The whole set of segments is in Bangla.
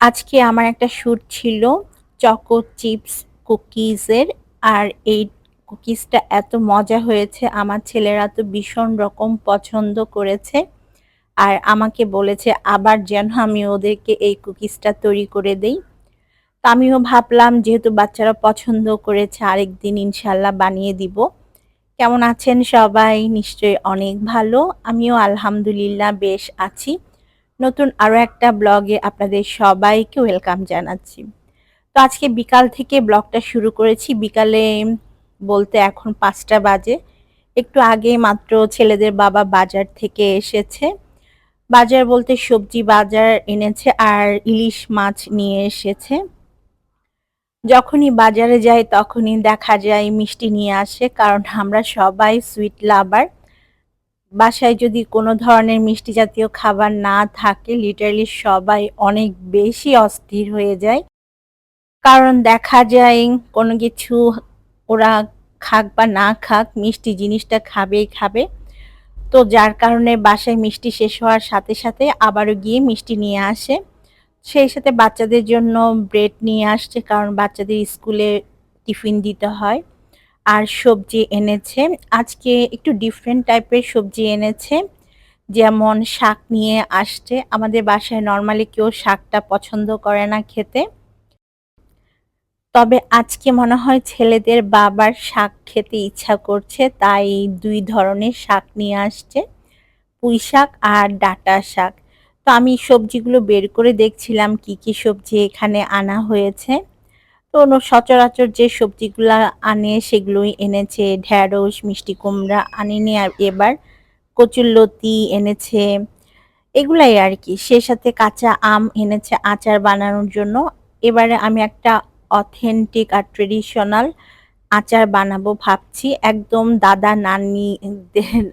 আজকে আমার একটা শ্যুট ছিল, চকো চিপস, কুকিজের, আর এই কুকিজটা এত মজা হয়েছে, আমার ছেলেরা তো ভীষণ রকম পছন্দ করেছে, আর আমাকে বলেছে, আবার যেন আমি ওদেরকে এই কুকিজটা তৈরি করে দেই। তো আমিও ভাবলাম, যেহেতু বাচ্চারা পছন্দ করেছে, আরেকদিন ইনশাল্লাহ বানিয়ে দিব। কেমন আছেন সবাই? নিশ্চয়ই অনেক ভালো। আমিও আলহামদুলিল্লাহ বেশ আছি। নতুন আরও একটা ব্লগে আপনাদের সবাইকে ওয়েলকাম জানাচ্ছি। তো আজকে বিকাল থেকে ব্লগটা শুরু করেছি। বিকালে বলতে এখন পাঁচটা বাজে। একটু আগে মাত্র ছেলেদের বাবা বাজার থেকে এসেছে। বাজার বলতে সবজি বাজার এনেছে আর ইলিশ মাছ নিয়ে এসেছে। যখনই বাজারে যাই তখনই দেখা যায় মিষ্টি নিয়ে আসে, কারণ আমরা সবাই সুইট লাভার বাসায় যদি কোনো ধরনের মিষ্টি জাতীয় খাবার না থাকে লিটারালি সবাই অনেক বেশি অস্থির হয়ে যায়। কারণ দেখা যায় কোনো কিছু ওরা খাক বা না খাক, মিষ্টি জিনিসটা খাবেই খাবে। তো যার কারণে বাসায় মিষ্টি শেষ হওয়ার সাথে সাথে আবারও গিয়ে মিষ্টি নিয়ে আসে। সেই সাথে বাচ্চাদের জন্য ব্রেড নিয়ে আসছে, কারণ বাচ্চাদের স্কুলে টিফিন দিতে হয়। আর সবজি এনেছে। আজকে একটু ডিফারেন্ট টাইপের সবজি এনেছে। যেমন শাক নিয়ে আসছে। আমাদের বাসায় নর্মালি কেউ শাকটা পছন্দ করে না খেতে। তবে আজকে মনে হয় ছেলেদের বাবার শাক খেতে ইচ্ছা করছে, তাই দুই ধরনের শাক নিয়ে আসছে। পুঁই শাক আর ডাটা শাক। তো আমি সবজিগুলো বের করে দেখছিলাম, কি কি সবজি এখানে আনা হয়েছে। তো সচরাচর যে সবজিগুলো আনে সেগুলোই এনেছে, ঢ্যাঁড়স, মিষ্টি কুমড়া আনেনি আর এবার কচুরলতি এনেছে, এগুলাই আর কি। সে সাথে কাঁচা আম এনেছে আচার বানানোর জন্য। এবারে আমি একটা অথেন্টিক আর ট্রেডিশনাল আচার বানাবো ভাবছি। একদম দাদা নানি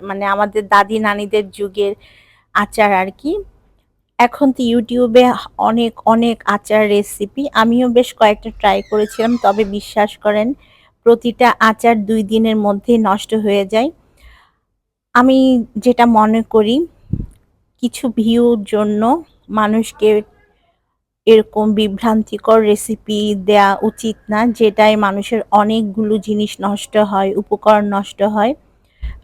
মানে আমাদের দাদি নানিদের যুগের আচার আর কি। এখন তো ইউটিউবে অনেক অনেক আচার রেসিপি আমিও বেশ কয়েকটা ট্রাই করেছিলাম, তবে বিশ্বাস করেন, প্রতিটা আচার দুই দিনের মধ্যে নষ্ট হয়ে যায়। আমি যেটা মনে করি, কিছু ভিউর জন্য মানুষকে এরকম বিভ্রান্তিকর রেসিপি দেয়া উচিত না যেটাই মানুষের অনেকগুলো জিনিস নষ্ট হয়, উপকরণ নষ্ট হয়।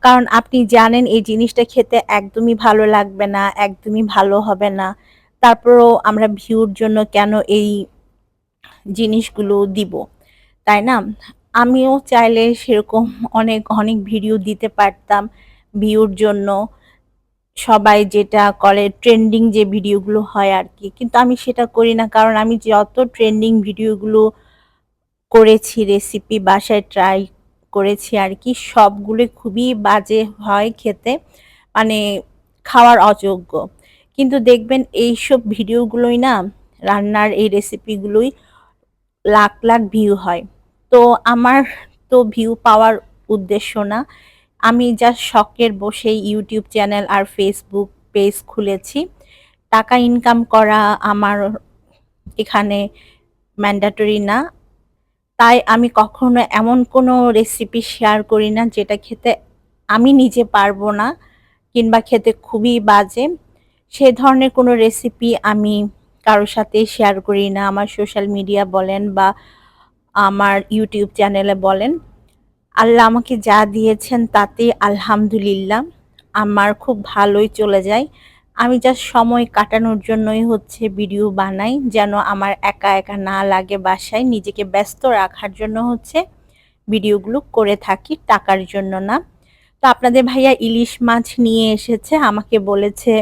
কারণ আপনি জানেন এই জিনিসটা খেতে একদমই ভালো লাগবে না, একদমই ভালো হবে না। তারপরও আমরা ভিউর জন্য কেন এই জিনিসগুলো দিব, তাই না? আমিও চাইলে সেরকম অনেক অনেক ভিডিও দিতে পারতাম ভিউর জন্য। সবাই যেটা করে ট্রেন্ডিং যে ভিডিওগুলো হয় আর কি কিন্তু আমি সেটা করি না কারণ আমি যত ট্রেন্ডিং ভিডিওগুলো করেছি, রেসিপি বাসায় ট্রাই করেছি আর কি। সবগুলো খুবই বাজে হয় খেতে মানে খাওয়ার অযোগ্য। কিন্তু দেখবেন এই সব ভিডিওগুলোই না, রান্নার এই রেসিপিগুলোই লাখ লাখ ভিউ হয়। তো আমার তো ভিউ পাওয়ার উদ্দেশ্য না। আমি যা শখের বসে ইউটিউব চ্যানেল আর ফেসবুক পেজ খুলেছি। টাকা ইনকাম করা আমার এখানে ম্যান্ডাটরি না। তাই আমি কখনো এমন কোনো রেসিপি শেয়ার করি না যেটা খেতে আমি নিজে পারব না কিংবা খেতে খুবই বাজে। সে ধরনের কোনো রেসিপি আমি কারোর সাথে শেয়ার করি না, আমার সোশ্যাল মিডিয়া বলেন বা আমার ইউটিউব চ্যানেলে বলেন। আল্লাহ আমাকে যা দিয়েছেন তাতে আলহামদুলিল্লাহ, আমার খুব ভালোই চলে যায়। আমি যা সময় কাটানোর জন্যই হচ্ছে ভিডিও বানাই, যেন আমার একা একা না লাগে বাসায়, নিজেকে ব্যস্ত রাখার জন্য হচ্ছে ভিডিওগুলো করে থাকি টাকার জন্য না। তো আপনাদের ভাইয়া ইলিশ মাছ নিয়ে এসেছে, আমাকে বলেছে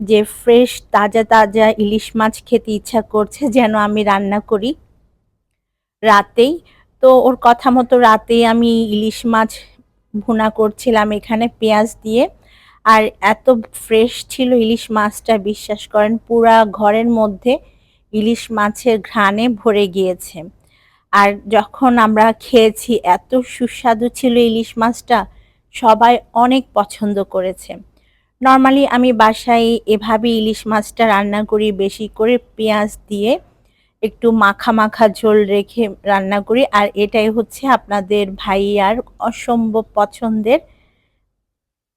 যে ফ্রেশ তাজা তাজা ইলিশ মাছ খেতে ইচ্ছা করছে, যেন আমি রান্না করি রাতেই। তো ওর কথা মতো রাতেই আমি ইলিশ মাছ ভুনা করছিলাম এখানে পেঁয়াজ দিয়ে। আর এত ফ্রেশ ছিল ইলিশ মাছটা, বিশ্বাস করেন, পুরা ঘরের মধ্যে ইলিশ মাছের ঘ্রাণে ভরে গিয়েছে। আর যখন আমরা খেয়েছি, এত সুস্বাদু ছিল ইলিশ মাছটা, সবাই অনেক পছন্দ করেছে। নর্মালি আমি বাসায় এভাবে ইলিশ মাছটা রান্না করি, বেশি করে পেঁয়াজ দিয়ে একটু মাখা মাখা ঝোল রেখে রান্না করি। আর এটাই হচ্ছে আপনাদের ভাইয়ার অসম্ভব পছন্দের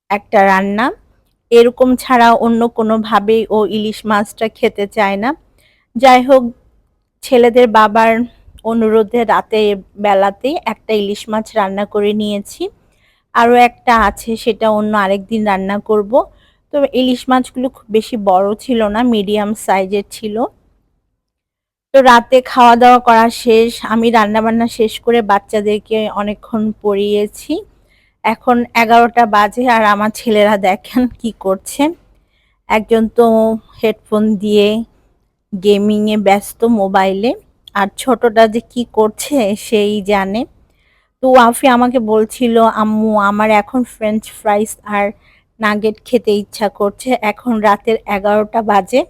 একটা রান্না। এরকম ছাড়া অন্য কোনোভাবেই ও ইলিশ মাছটা খেতে চায় না। যাই হোক, ছেলেদের বাবার অনুরোধে রাতে বেলাতেই একটা ইলিশ মাছ রান্না করে নিয়েছি। আরও একটা আছে, সেটা অন্য আরেকদিন রান্না করব। তো ইলিশ মাছগুলো খুব বেশি বড় ছিল না, মিডিয়াম সাইজের ছিল। তো রাতে খাওয়া দাওয়া করা শেষ। আমি রান্না বান্না শেষ করে বাচ্চাদেরকে অনেকক্ষণ পড়িয়েছি। এখন এগারোটা বাজে আর আমার ছেলেরা দেখেন কি করছে। একজন তো হেডফোন দিয়ে গেমিংয়ে ব্যস্ত মোবাইলে, আর ছোটটা যে কি করছে সেই জানে। তো আফি আমাকে বলছিল, আম্মু, আমার এখন ফ্রেঞ্চ ফ্রাইস আর নাগেট খেতে ইচ্ছা করছে। এখন রাতের এগারোটা বাজে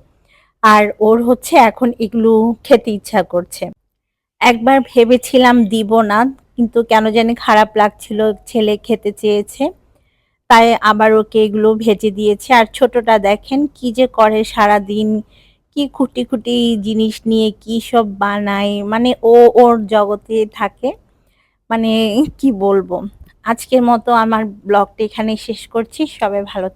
আর ওর হচ্ছে এখন এগুলো খেতে ইচ্ছা করছে। একবার ভেবেছিলাম দিব না কিন্তু কেন জানি খারাপ লাগছিল, ছেলে খেতে চেয়েছে। তাই আবার ওকে এগুলো ভেজে দিয়েছে। আর ছোটটা দেখেন কি যে করে সারা দিন কি খুঁটি খুঁটি জিনিস নিয়ে কি সব বানায়। মানে ও ওর জগতে থাকে। মানে কি বলব? আজকের মতো আমার ব্লগটা এখানে শেষ করছি। সবাই ভালো